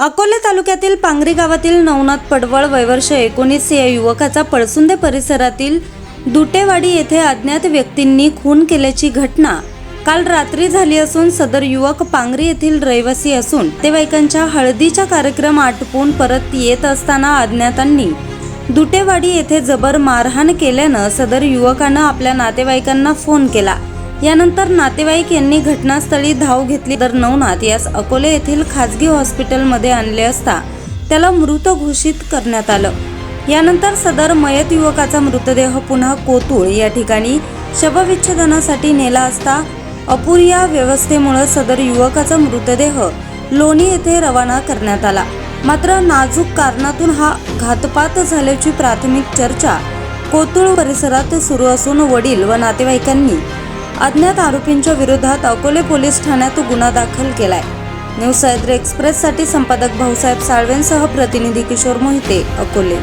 अकोले तालुक्यातील पांगरी गावातील नवनाथ पडवळ वयवर्ष एकोणीस या युवकाचा पळसुंदे परिसरातील दुटेवाडी येथे अज्ञात व्यक्तींनी खून केल्याची घटना काल रात्री झाली असून सदर युवक पांगरी येथील रहिवासी असून नातेवाईकांच्या हळदीचा कार्यक्रम आटपून परत येत असताना अज्ञातांनी दुटेवाडी येथे जबर मारहाण केल्यानं सदर युवकानं आपल्या नातेवाईकांना फोन केला. यानंतर नातेवाईक यांनी घटनास्थळी धाव घेतली. तर नवनाथ यास अकोले येथील खाजगी हॉस्पिटलमध्ये आणले असता त्याला मृत घोषित करण्यात आलं. यानंतर सदर मयत युवकाचा मृतदेह पुन्हा कोतुळ या ठिकाणी शवविच्छेदनासाठी नेला असता अपुर्या व्यवस्थेमुळे सदर युवकाचा मृतदेह लोणी येथे रवाना करण्यात आला. मात्र नाजूक कारणातून हा घातपात झाल्याची प्राथमिक चर्चा कोतुळ परिसरात सुरू असून वडील व नातेवाईकांनी अज्ञात आरोपींच्या विरोधात अकोले पोलीस ठाण्यात गुन्हा दाखल केलाय. न्यूज सह्याद्री एक्सप्रेससाठी संपादक भाऊसाहेब साळवेंसह प्रतिनिधी किशोर मोहिते अकोले.